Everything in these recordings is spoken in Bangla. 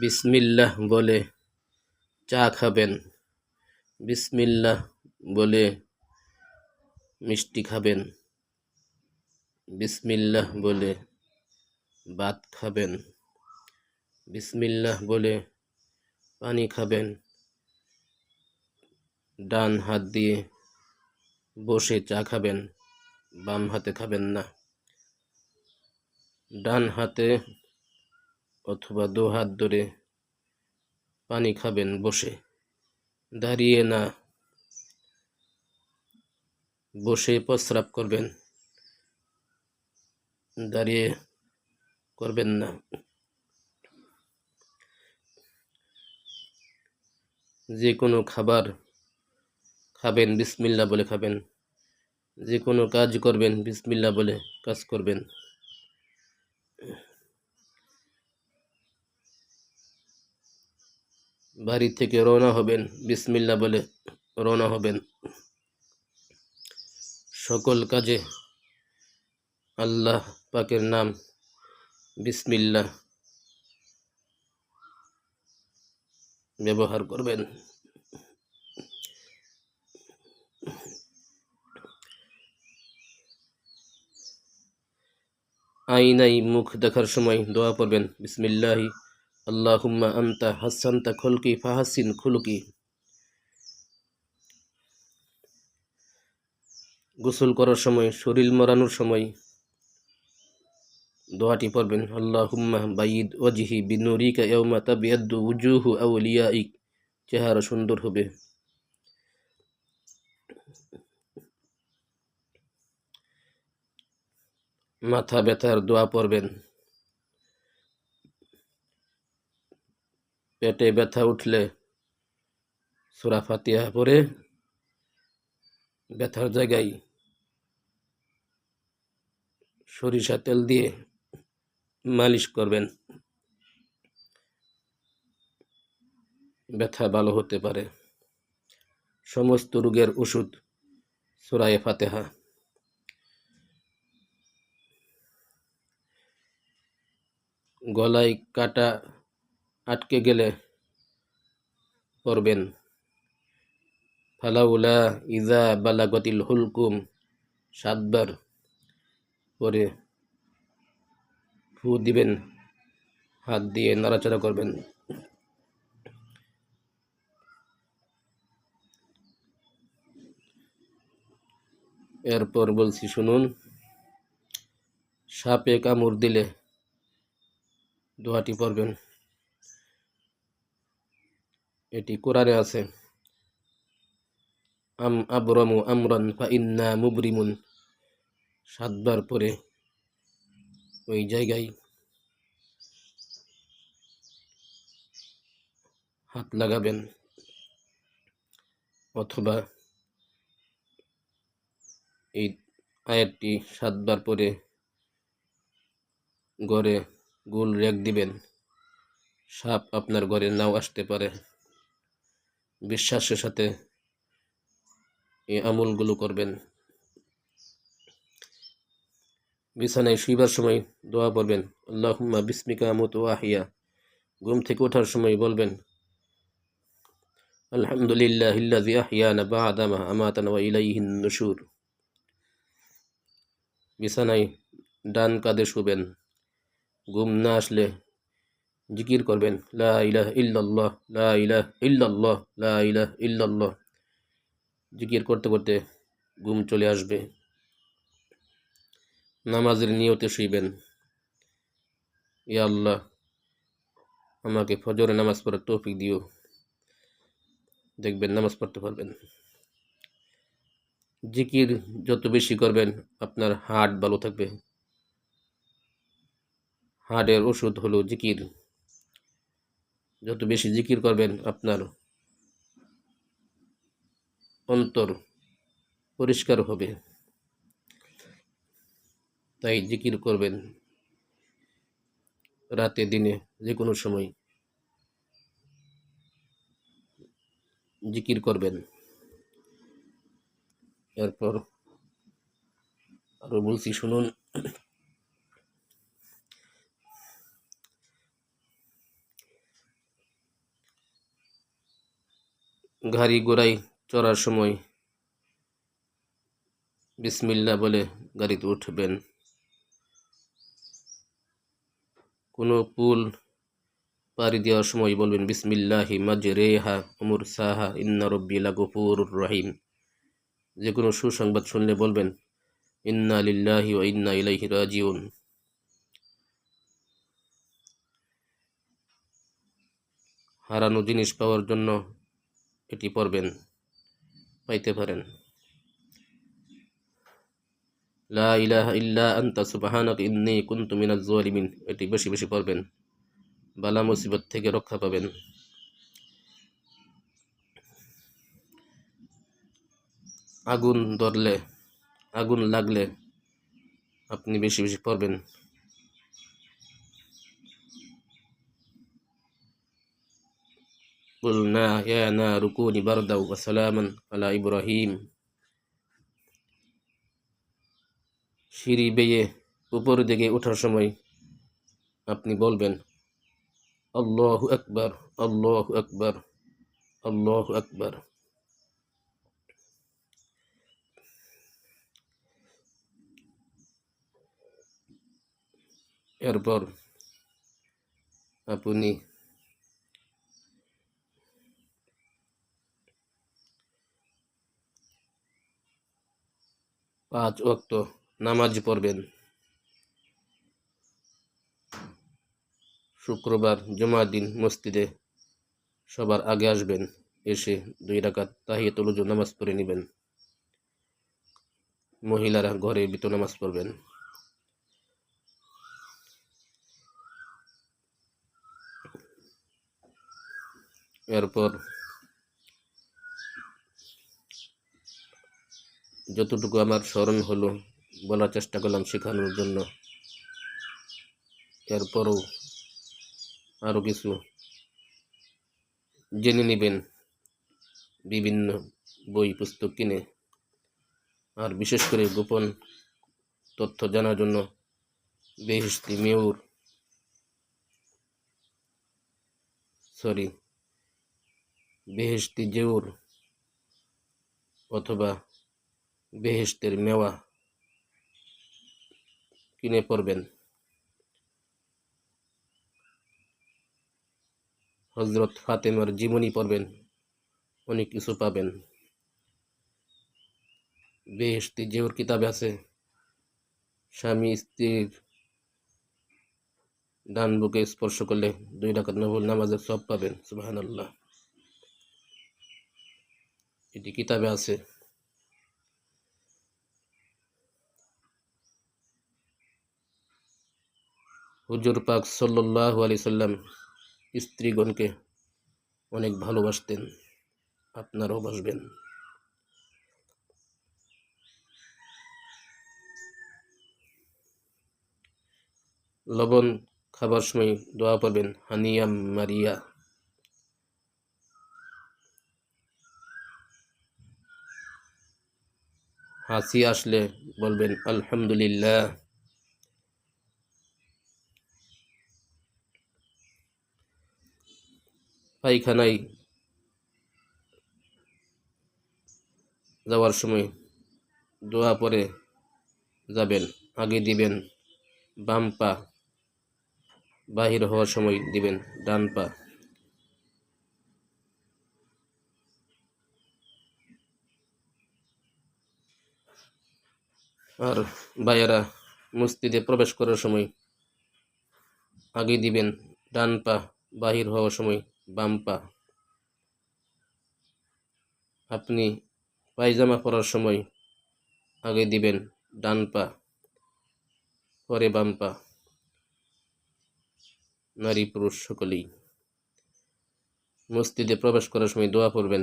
বিসমিল্লাহ বলে চা খাবেন। বিসমিল্লাহ বলে মিষ্টি খাবেন। বিসমিল্লাহ বলে ভাত খাবেন। বিসমিল্লাহ বলে পানি খাবেন। ডান হাত দিয়ে বসে চা খাবেন, বাম হাতে খাবেন না। ডান হাতে অথবা দু হাত ধরে পানি খাবেন বসে। দাঁড়িয়ে না বসে প্রস্রাব করবেন। দাঁড়িয়ে করবেন না। যে কোনো খাবার খাবেন বিসমিল্লা বলে খাবেন। যে কোনো কাজ করবেন বিসমিল্লা বলে কাজ করবেন। বাড়ি থেকে রওনা হবেন বিসমিল্লা বলে রওনা হবেন। সকল কাজে আল্লাহ পাকের নাম বিসমিল্লা ব্যবহার করবেন। আইনাই মুখ দেখার সময় দোয়া পড়বেন, বিসমিল্লাহি আল্লাহুম্মা আন্তা হাসান্তা খুলকি ফাহাসিন খুলকি। গোসল করার সময়, শরীর মরানোর সময় দোয়াটি পড়বেন, আল্লাহুম্মা বাইদ ওয়াজহি বিনুরিকা ইয়াউমা তাবিয়াদ্দু উজুহু আউলিয়াইক। চেহারা সুন্দর হবে। মাথা ব্যথার দোয়া পড়বেন। পেটে ব্যথা উঠলে সুরা ফাতিহা পরে ব্যথার জায়গায় সরিষা তেল দিয়ে মালিশ করবেন। ব্যথা ভালো হতে পারে। সমস্ত রোগের ওষুধ সুরায় ফাতেহা। গলায় কাটা আটকে গেলে করবেন ফালাউলা ইজা বালাগতিল হুলকুম, সাতবার পরে ফু দিবেন, হাত দিয়ে নাড়াচাড়া করবেন। এরপর বলছি, শুনুন, সাপে কামড় দিলে দোয়াটি পড়বেন। এটি কোরআনে আছে। আম আবরমু আমরান ফা ইন্না মুবরিমুন। সাতবার পরে ওই জায়গায় হাত লাগাবেন অথবা এই আয়াতটি সাতবার পরে গড়ে গোল রেক দিবেন। সাপ আপনার ঘরে নাও আসতে পারে। বিশ্বাসের সাথে এই আমলগুলো করবেন। বিছানায় শুইবার সময় দোয়া পড়বেন। আল্লাহুম্মা বিস্মিকা আমত ওয়াহিয়া ঘুম থেকে ওঠার সময় বলবেন, আলহামদুলিল্লাহ ইল্লাযী আহইয়ানা বা'দা মা আমাতানা ওয়া ইলাইহিন নুশুর। বিছানায় ডান কাঁধে শুবেন। ঘুম না আসলে জিকির করবেন, লা ইলাহ ইল্লাল্লাহ, লা ইলাহ ইল্লাল্লাহ, লা জিকির করতে করতে ঘুম চলে আসবে। নামাজের নিয়তে শুইবেন। ইয়া আল্লাহ, আমাকে ফজরে নামাজ পড়ার তৌফিক দিও। দেখবেন নামাজ পড়তে পারবেন। জিকির যত বেশি করবেন, আপনার হার্ট ভালো থাকবে। হার্টের ওষুধ হলো জিকির। যত বেশি জিকির করবেন আপনার অন্তর পরিষ্কার হবে। তাই জিকির করবেন রাতে, দিনে যে কোনো সময়। জিকির করবেন। এরপর আরও বলছি, শুনুন। গাড়ি ঘোড়ায় চড়ার সময় বিসমিল্লা বলে গাড়িতে উঠবেন। কোনো পুল পাড়ি দেওয়ার সময় বলবেন, বিসমিল্লাহি মাজরেহা উমর সাহা ইন্না রব্বি লাগুফুর রহিম। যে কোনো সুসংবাদ শুনলে বলবেন, ইন্না লিল্লাহি ও ইন্না ইলাইহি রাজিউন। হারানো জিনিস পাওয়ার জন্য এটি পড়বেন, পাইতে পারেন। লা ইলাহা ইল্লা আনতা, সুবহানাক ইন্নী কুনতু মিনাজ জালিমিন এটি বেশি বেশি পড়বেন, বালা মুসিবত থেকে রক্ষা পাবেন। আগুন ধরলে, আগুন লাগলে আপনি বেশি বেশি পড়বেন। قلنا يا نار كوني بردا وسلاما على إبراهيم সিঁড়ি বেয়ে উপর দিকে ওঠার সময় আপনি বলবেন আল্লাহ আকবার আল্লাহ আকবার আল্লাহ আকবার এরপর আপনি পাঁচ ওয়াক্ত নামাজ পড়বেন। শুক্রবার জমা দিন মসজিদে সবার আগে আসবেন, এসে দুই রাকাত তাহিয়াতুল উজু নামাজ পড়ে নেবেন। মহিলারা ঘরে বিত নামাজ পড়বেন। এরপর যতটুকু আমার স্মরণ হলো, বলার চেষ্টা করলাম শেখানোর জন্য। এরপরও আরও কিছু জেনে নেবেন। বিভিন্ন বই, পুস্তক কিনে। আর বিশেষ করে গোপন তথ্য জানার জন্য বেহিস্তি মেয়র, সরি বেহেস্তি জেউর অথবা বেহেস্তের মেওয়া কিনে পড়বেন। হজরত ফাতেমার জীবনী পড়বেন, অনেক কিছু পাবেন। বেহেস্তি জেউর কিতাবে আছে, স্বামী স্ত্রীর ডান বুকে স্পর্শ করলে দুই ডাকাত নবুল নামাজের সব পাবেন সুবাহান আল্লাহ এটি কিতাবে আছে। হুজুর পাক সাল্লাহ আলি সাল্লাম স্ত্রীগণকে অনেক ভালোবাসতেন, আপনারাও বাসবেন। লবণ খাবার সময় দোয়া পড়বেন, হানিয়াম মারিয়া। হাসি আসলে বলবেন, আলহামদুলিল্লাহ। পায়খানায় যাওয়ার সময় দোয়া পরে যাবেন, আগে দিবেন, বাম পা বাহির হওয়ার সময় দিবেন, ডান পা। আর ভাইয়েরা, মসজিদে প্রবেশ করার সময় আগে দিবেন, ডান পা বাহির হওয়ার সময় বাম পা আপনি পায়জামা পরার সময় আগে দিবেন ডান পা পরে বাম পা নারী পুরুষ সকলেই। মসজিদে প্রবেশ করার সময় দোয়া পড়বেন।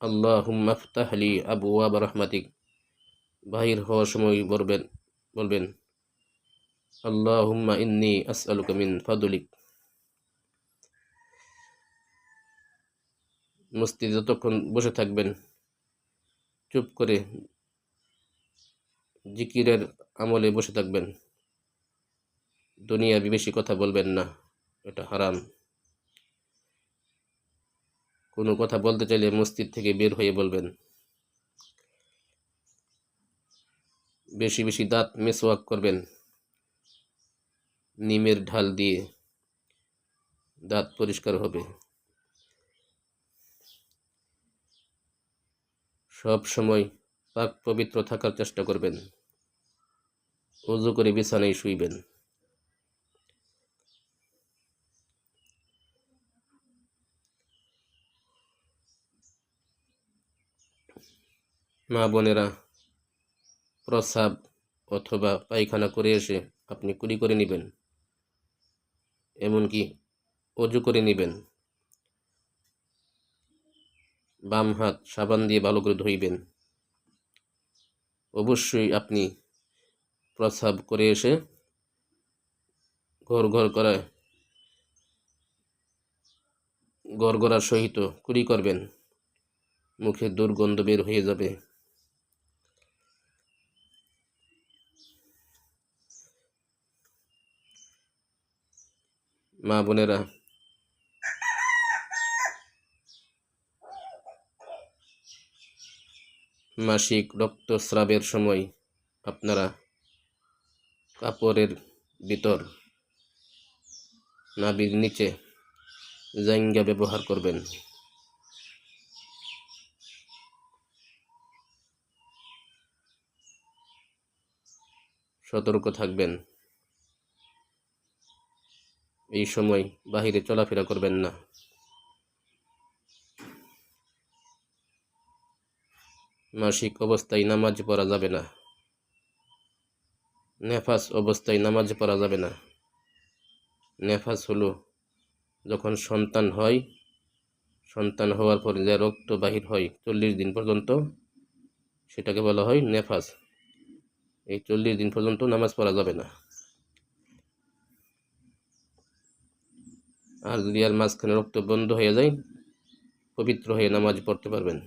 আল্লাহ হুম্মাফতাহলি আবু আবা রহমাতিক। বাহির হওয়ার সময় বলবেন বলবেন আল্লাহ হুম্মা ইন্নি আসআলুকা মিন ফাদুলিক। মসজিদে যতক্ষণ বসে থাকবেন, চুপ করে জিকিরের আমলে বসে থাকবেন। দুনিয়া বেশি কথা বলবেন না, এটা হারাম। কোনো কথা বলতে চাইলে মসজিদ থেকে বের হয়ে বলবেন। বেশি বেশি দাঁত মেসওয়াক করবেন, নিমের ঢাল দিয়ে দাঁত পরিষ্কার হবে। সব সময় পাক পবিত্র থাকার চেষ্টা করবেন। অজু করে বিছানায় শুইবেন। মা বোনেরা প্রস্রাব অথবা পায়খানা করে এসে আপনি কুড়ি করে নেবেন। এমনকি অজু করে নেবেন। বাম হাত সাবান দিয়ে ভালো করে ধুইবেন। অবশ্যই আপনি প্রস্রাব করে এসে ঘর ঘর করা গড়গড়ার সহিত কুড়ি করবেন। মুখে দুর্গন্ধ বের হয়ে যাবে। মা বোনেরা মাসিক রক্তস্রাবের সময় আপনারা কাপড়ের ভিতর নাবির নিচে জাইঙ্গা ব্যবহার করবেন। সতর্ক থাকবেন। এই সময় বাহিরে চলাফেরা করবেন না। মাসিক অবস্থায় নামাজ পড়া যাবে না। নেফাস অবস্থায় নামাজ পড়া যাবে না। নেফাস হলো যখন সন্তান হয়, সন্তান হওয়ার পর যে রক্ত বাহির হয় চল্লিশ দিন পর্যন্ত, সেটাকে বলা হয় নেফাস। এই চল্লিশ দিন পর্যন্ত নামাজ পড়া যাবে না। আর যদি আর মাঝখানে রক্ত বন্ধ হয়ে যায়, পবিত্র হয়ে নামাজ পড়তে পারবেন।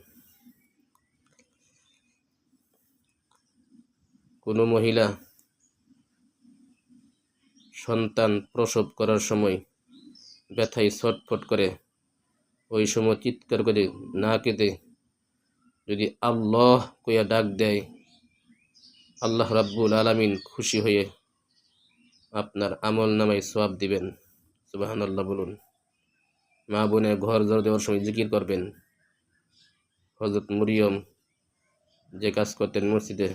কোনো মহিলা সন্তান প্রসব করার সময় ব্যথায় ছটফট করে, ওই সময় চিৎকার করে না কেঁদে যদি আল্লাহ কইয়া ডাক দেয়, আল্লাহ রাব্বুল আলামিন খুশি হয়ে আপনার আমল নামায় সোয়াব দিবেন। সুবাহান আল্লাহ বলুন। মা বোনে ঘর জড় দেওয়ার সময় জিকির করবেন। হজরত মরিয়ম যে কাজ করতেন মসজিদে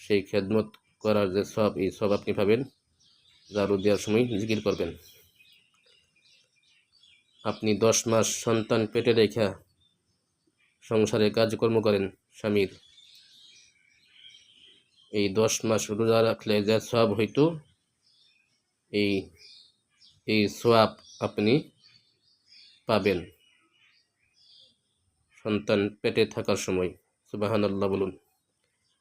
সেই খেদমত করার যে সব, এই সব আপনি পাবেন, জারু দেওয়ার সময় জিকির করবেন। আপনি দশ মাস সন্তান পেটে রেখা সংসারে কাজকর্ম করেন, স্বামীর। এই দশ মাস রোজা রাখলে যা সব হইতো, এই এই সোয়াব আপনি পাবেন সন্তান পেটে থাকার সময়। সুবাহান আল্লাহ বলুন।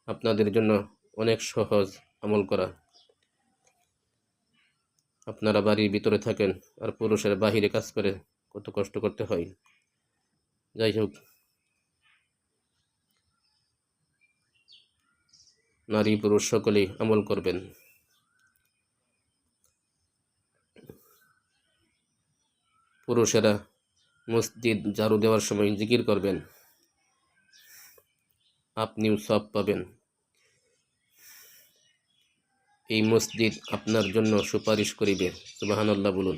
আপনাদের জন্য অনেক সহজ আমল করা। আপনারা বাড়ির ভিতরে থাকেন আর পুরুষের বাহিরে কাজ করে কত কষ্ট করতে হয়। যাই হোক। নারী পুরুষ সকলেই আমল করবেন। পুরুষেরা মসজিদ ঝাড়ু দেওয়ার সময় জিকির করবেন। আপনিও সব পাবেন। এই মসজিদ আপনার জন্য সুপারিশ করিবে। সুবাহান্লাহ বলুন।